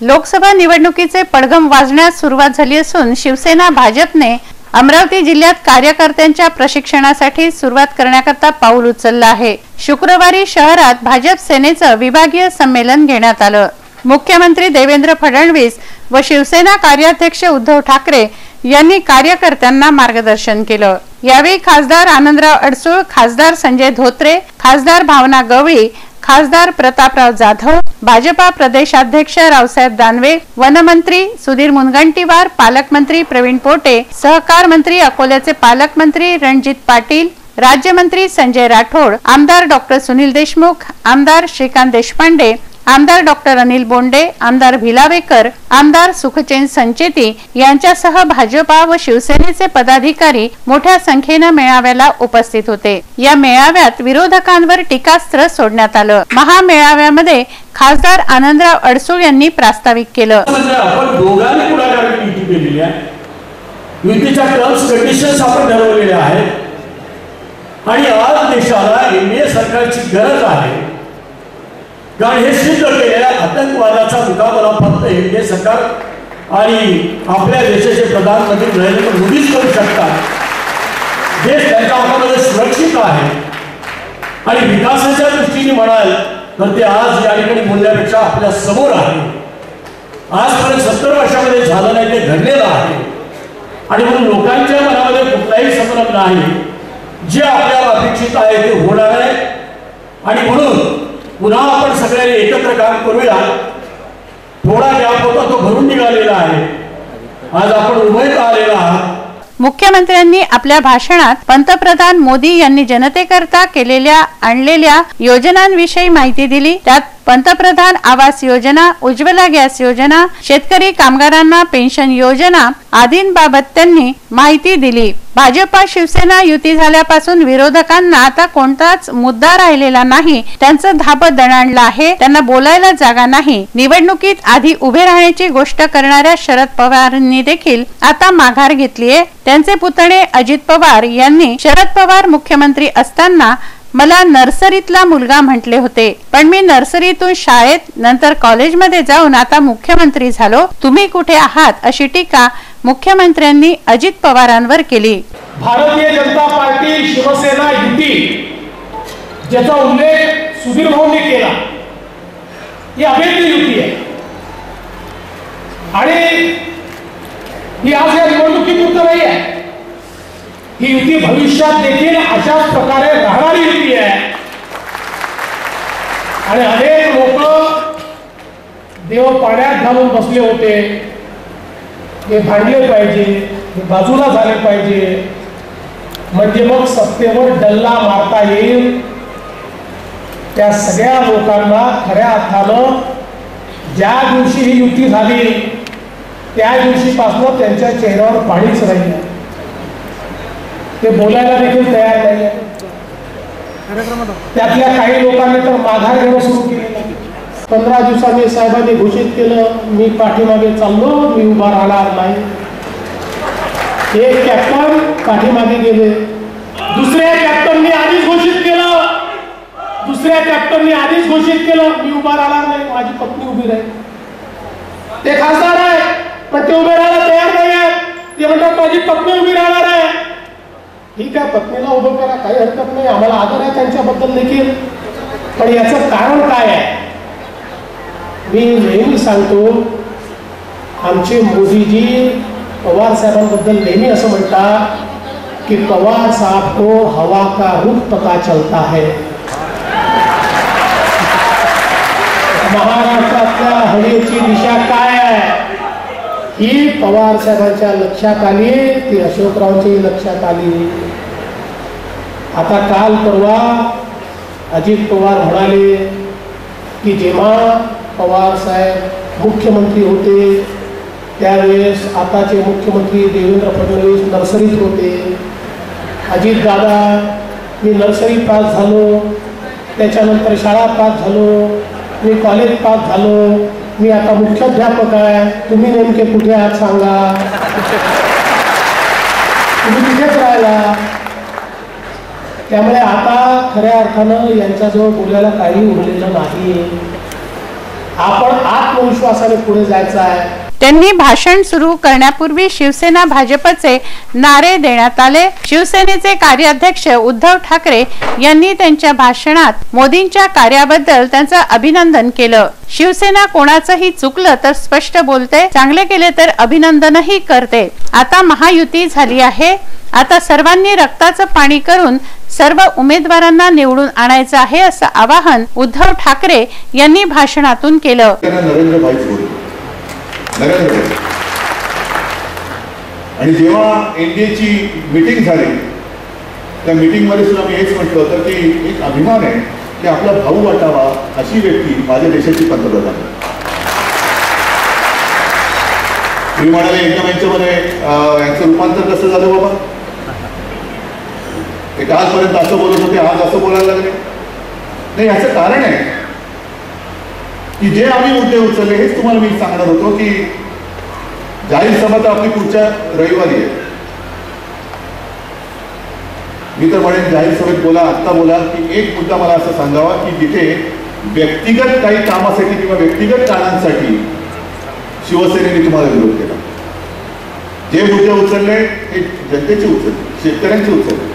लोकसभा निवडणुकीचे पडघम वाजण्यास सुरुवात झाली असून शिवसेना भाजपने अमरावती जिल्ह्यात कार्यकर्त्यांच्या प्रशिक्षणासाठी सुरुवात करण्याकरता पाऊल उचललं आहे. शुक्रवारी शहरात भाजप सेनेचं विभागीय संमेलन घेण्यात आलं. मुख्यमंत्री देवेंद्र फडणवीस व शिवसेना कार्याध्यक्ष उद्धव ठाकरे यांनी कार्यकर्त्यांना मार्गदर्शन केलं. यावेळी खासदार आनंदराव अडसूळ खासदार संजय धोत्रे खासदार भावना गवळी खासदार प्रतापराव जाधव भाजपा प्रदेशाध्यक्ष रावसाहेब दानवे वनमंत्री सुधीर मुनगंटीवार पालकमंत्री प्रवीण पोटे सहकार मंत्री अकोल्याचे पालकमंत्री रणजित पाटील राज्यमंत्री संजय राठोड आमदार डॉक्टर सुनील देशमुख आमदार श्रीकांत देशपांडे आमदार डॉक्टर अनिल बोंडे आमदार भिलावेकर आमदार सुखचैन संचेती यांच्यासह भाजपा व शिवसेनेचे पदाधिकारी मोठ्या संख्येनं मेळाव्याला उपस्थित होते. या मेळाव्यात विरोधकांवर टीकास्त्र सोडण्यात आलं. महामेळाव्यामध्ये खासदार आनंदराव अडसूळ यांनी प्रास्ताविक केलं. आणि आज देशाला एनडीए सरकारची गरज आहे. कारण हे सिद्ध केलेल्या आतंकवादाचा मुकाबला फक्त एनडीए सरकार आणि आपल्या देशाचे प्रधानमंत्री नरेंद्र मोदीच करू शकतात. देश त्यांच्या हातामध्ये सुरक्षित आहे. आणि विकासाच्या दृष्टीने म्हणाल तर ते आज या ठिकाणी बोलण्यापेक्षा आपल्यासमोर आहे. आजपर्यंत सत्तर वर्षामध्ये झालं नाही ते घडलेलं आहे. आणि म्हणून लोकांच्या मनामध्ये कुठलाही संभ्रम नाही. जे आपल्याला अपेक्षित आहे ते होणार आहे. आणि म्हणून पुन्हा आपण सगळ्यांनी एकत्र काम करूया. थोडा गॅप होता तो भरून निघालेला आहे. आज आपण उभयत आलेला आहात. मुख्यमंत्र्यांनी आपल्या भाषणात पंतप्रधान मोदी यांनी जनतेकरता केलेल्या आणलेल्या योजनांविषयी माहिती दिली. त्यात पंतप्रधान आवास योजना उज्ज्वला गॅस योजना शेतकरी कामगारांना पेन्शन योजना आदींबाबत त्यांनी माहिती दिली. भाजपा शिवसेना युती झाल्यापासून विरोधकांना आता कोणताच मुद्दा राहिलेला नाही. त्यांचं धाबं दणाणलं आहे. त्यांना बोलायला जागा नाही. निवडणुकीत आधी उभे राहण्याची गोष्ट करणाऱ्या शरद पवारांनी देखील आता माघार घेतलीये. त्यांचे पुतणे अजित पवार यांनी शरद पवार मुख्यमंत्री असताना मला नर्सरीतला मुलगा म्हटले होते. पण मी नर्सरीतून शाळेत नंतर कॉलेजमध्ये जाऊन आता मुख्यमंत्री झालो. तुम्ही कुठे आहात अशी टीका मुख्यमंत्र्यांनी अजित पवारांवर केली. भारतीय जनता पार्टी शिवसेना युती ज्याचा उल्लेख सुधीर भाऊंनी केला. ही अभेद्य युती आहे. आणि ही आज या निवडणुकीपुरतं नाही आहे ही युती भविष्यात देखील अशाच प्रकारे राहणारी युती आहे. आणि अनेक लोक देव पाण्यात घालून बसले होते. हे भांडले पाहिजे हे बाजूला झाले पाहिजे. म्हणजे मग सत्तेवर डल्ला मारता येईल. त्या सगळ्या लोकांना खऱ्या अर्थानं ज्या दिवशी ही युती झाली त्या दिवशीपासून त्यांच्या चेहऱ्यावर पाणीच राहिलं. ते बोलायला देखील तयार नाही. त्यातल्या काही लोकांनी तर माघार घेणं सुरू केलेलं पंधरा दिवसांनी साहेबांनी घोषित केलं मी पाठीमागे चाललो मी उभा राहणार नाही. एक कॅप्टन पाठीमागे गेले. दुसऱ्या कॅप्टननी आधीच घोषित केलं. दुसऱ्या कॅप्टननी आधीच घोषित केलं मी उभा राहणार नाही माझी पत्नी उभी राहील. ते खासदार आहे पण ते उभे राहायला तयार नाही आहेत. ते म्हणतात माझी पत्नी उभी राहणार आहे. ठीक आहे, पत्नीला उभं करा, काही हरकत नाही, आम्हाला आदर देखील. पण याचं कारण आहे? मी नेहमी सांगतो, आमचे मोदीजी पवार साहेबांबद्दल नेहमी की पवार साहब को हवा का रुख पता चलता है. महाराष्ट्रातल्या हवेची दिशा काय आहे? ही पवार साहेबांच्या लक्षात आली ती अशोकरावची लक्षात आली. आता काल परवा अजित पवार म्हणाले की जेव्हा पवार साहेब मुख्यमंत्री होते त्यावेळेस आताचे मुख्यमंत्री देवेंद्र फडणवीस नर्सरीत होते. अजित दादा मी नर्सरी पास झालो त्याच्यानंतर शाळा पास झालो मी कॉलेज पास झालो मी आता मुख्याध्यापक आहे. तुम्ही नेमके कुठे आहात सांगा. तुम्ही तिथेच राहिला. त्यामुळे आता खऱ्या अर्थानं यांच्याजवळ बोलायला काही उरलेलं नाही आपण आत्मविश्वासाने पुढे जायचं आहे. त्यांनी भाषण सुरू करण्यापूर्वी शिवसेना भाजपचे नारे देण्यात आले. शिवसेनेचे कार्याध्यक्ष उद्धव ठाकरे यांनी त्यांच्या भाषणात मोदींच्या कार्याबद्दल त्यांचं अभिनंदन केलं. शिवसेना कोणाचंही चुकलं तर स्पष्ट बोलते चांगले केले तर अभिनंदनही करते. आता महायुती झाली आहे. आता सर्वांनी रक्ताचं पाणी करून सर्व उमेदवारांना निवडून आणायचं आहे असं आवाहन उद्धव ठाकरे यांनी भाषणातून केलं. त्यांना नरेंद्र भाईच बोलतो नरेंद्र भाई आणि जेव्हा एनडीएची मीटिंग झाली त्या मिटिंगमध्ये सुद्धा मी हेच म्हटलं होतं की एक अभिमान आहे की आपला भाऊ वाटावा अशी व्यक्ती माझ्या देशाची पंतप्रधान. आहे. मी म्हणाले एकदम यांच्यामध्ये यांचं रूपांतर कसं झालं बाबा? ते कालपर्यंत असं बोलत होते आज असं बोलायला लागले. नाही याचं कारण आहे की जे आम्ही मुद्दे उचलले हेच तुम्हाला मी सांगणार होतो की जाहीर सभा तर आपली पुढच्या रविवारी आहे. मी तर म्हणेन जाहीर सभेत बोला आत्ता बोला की एक मुद्दा मला असं सांगावा की जिथे व्यक्तिगत काही कामासाठी किंवा व्यक्तिगत कारणांसाठी शिवसेनेने तुम्हाला विरोध केला. जे मुद्दे उचलले ते जनतेचे उचलले शेतकऱ्यांचे उचलले.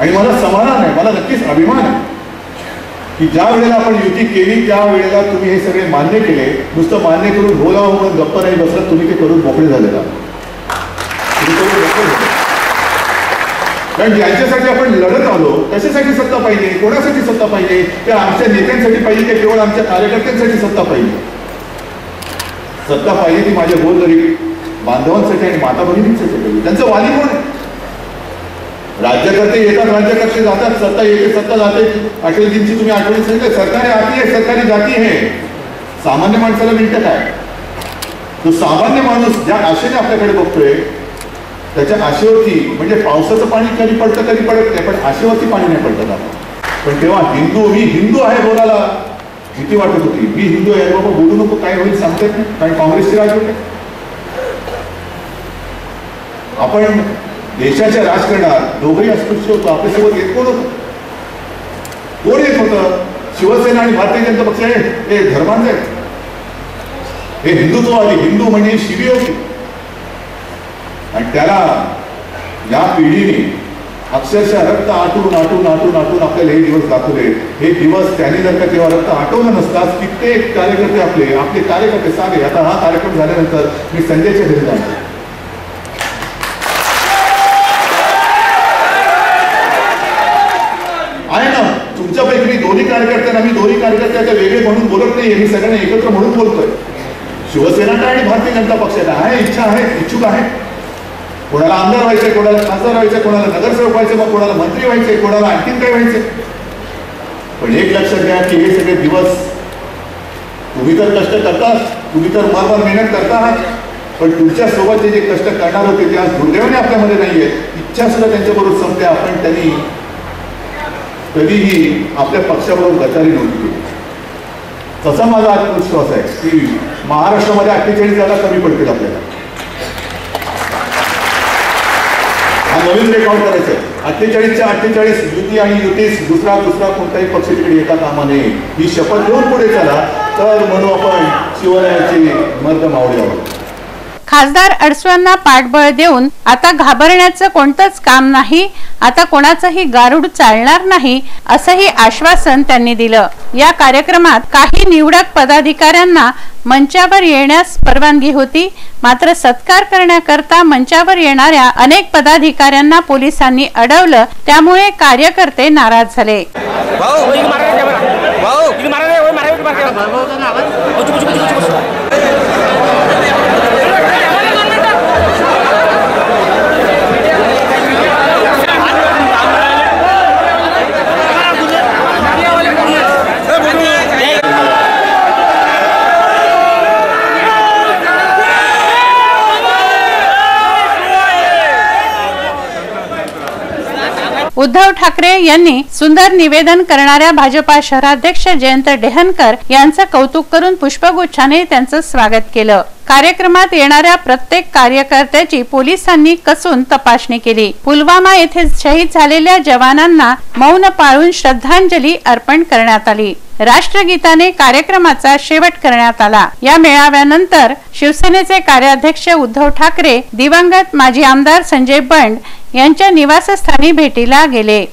आणि मला समाधान आहे मला नक्कीच अभिमान आहे. की ज्या वेळेला आपण युती केली त्या वेळेला तुम्ही हे सगळे मान्य केले. नुसतं मान्य करून बोला म्हणून गप्प नाही बसत तुम्ही ते करून मोकळे झालेला. कारण ज्यांच्यासाठी आपण लढत आलो कशासाठी सत्ता पाहिजे? कोणासाठी सत्ता पाहिजे? त्या आमच्या नेत्यांसाठी पाहिजे की केवळ आमच्या कार्यकर्त्यांसाठी सत्ता पाहिजे? सत्ता पाहिजे ती माझ्या गोरगरीब बांधवांसाठी आणि माता भगिनींसाठी पाहिजे. त्यांचं वाली कोण आहे? राज्यकर्ते येतात राज्यकर्ते जातात सत्ता येते सत्ता जाते. अटलजींची तुम्ही आठवणी सांगितलं सरकारी आती आहे सरकारी जाती आहे. सामान्य माणसाला मिळतं काय? तो सामान्य माणूस ज्या आशेने आपल्याकडे बघतोय त्याच्या आशेवरती म्हणजे पावसाचं पाणी कधी पडतं कधी पडत नाही पण आशेवरती पाणी नाही पडतं आता पण तेव्हा हिंदू मी हिंदू आहे बोलायला भीती वाटत होती. मी हिंदू आहे बाबा बोलू नको काय होईल सांगतात नाही कारण काँग्रेसचे राज होते आपण देशाच्या राजकारणात दोघंही अस्पृश्य होतो. आपल्यासोबत येत कोण होतं? कोण येत होतं? शिवसेना आणि भारतीय जनता पक्ष हे धर्मांचे आहेत. हे हिंदुत्ववादी हिंदू म्हणजे शिबी होती आणि त्याला या पिढीने अक्षरशः रक्त आटून आटून आटून आटून आपल्याला हे दिवस दाखवले. हे दिवस त्यांनी जर का तेव्हा रक्त आटवलं नसतात कित्येक कार्यकर्ते आपले आपले कार्यकर्ते सारे आता हा कार्यक्रम झाल्यानंतर मी संजयच्या घरी जाणार आहे ना तुमच्यापैकी मी दोन्ही कार्यकर्त्यांना मी दोन्ही कार्यकर्त्याच्या वेगळे म्हणून बोलत नाही मी सगळ्यांना एकत्र म्हणून बोलतोय. शिवसेनाला आणि भारतीय जनता पक्षाला आहे इच्छा आहे इच्छुक आहे. कोणाला आमदार व्हायचंय कोणाला खासदार व्हायचंय कोणाला नगरसेवक व्हायचे मग कोणाला मंत्री व्हायचे कोणाला आणखीन काय व्हायचे पण एक लक्षात घ्या की हे सगळे दिवस तुम्ही तर कष्ट करताच तुम्ही तर मरमर मेहनत करता आहात. पण तुमच्यासोबत जे जे कष्ट करणार होते ते आज दुर्दैवाने आपल्यामध्ये नाहीये. इच्छा सुद्धा त्यांच्याबरोबर संपते आपण त्यांनी कधीही आपल्या पक्षाबरोबर गटारी नव्हती तसा माझा आत्मविश्वास आहे की महाराष्ट्रामध्ये अठ्ठेचाळीस जागा कमी पडतील आपल्याला. हा नवीन रेकॉर्ड करायचा आहे अठ्ठेचाळीसच्या अठ्ठेचाळीस युती आणि युतीस दुसरा दुसरा कोणताही पक्ष तिकडे येता कामा नये. ही शपथ घेऊन पुढे चला. तर म्हणू आपण शिवरायाची मर्द मावळी आहोत. खासदार अडसुळांना पाठबळ देऊन आता घाबरण्याचं कोणतंच काम नाही आता कोणाचंही गारुड चालणार नाही असंही आश्वासन त्यांनी दिलं. या कार्यक्रमात काही निवडक पदाधिकाऱ्यांना मंचावर येण्यास परवानगी होती मात्र सत्कार करण्याकरता मंचावर येणाऱ्या अनेक पदाधिकाऱ्यांना पोलिसांनी अडवलं त्यामुळे कार्यकर्ते नाराज झाले. उद्धव ठाकरे यांनी सुंदर निवेदन करणाऱ्या भाजपा शहराध्यक्ष जयंत डेहनकर यांचं कौतुक करून पुष्पगुच्छाने त्यांचं स्वागत केलं. कार्यक्रमात येणाऱ्या प्रत्येक कार्यकर्त्याची पोलिसांनी कसून तपासणी केली. पुलवामा येथे शहीद झालेल्या जवानांना मौन पाळून श्रद्धांजली अर्पण करण्यात आली. राष्ट्रगीताने कार्यक्रमाचा शेवट करण्यात आला. या मेळाव्यानंतर शिवसेनेचे कार्याध्यक्ष उद्धव ठाकरे दिवंगत माजी आमदार संजय बंड यांच्या निवासस्थानी भेटीला गेले.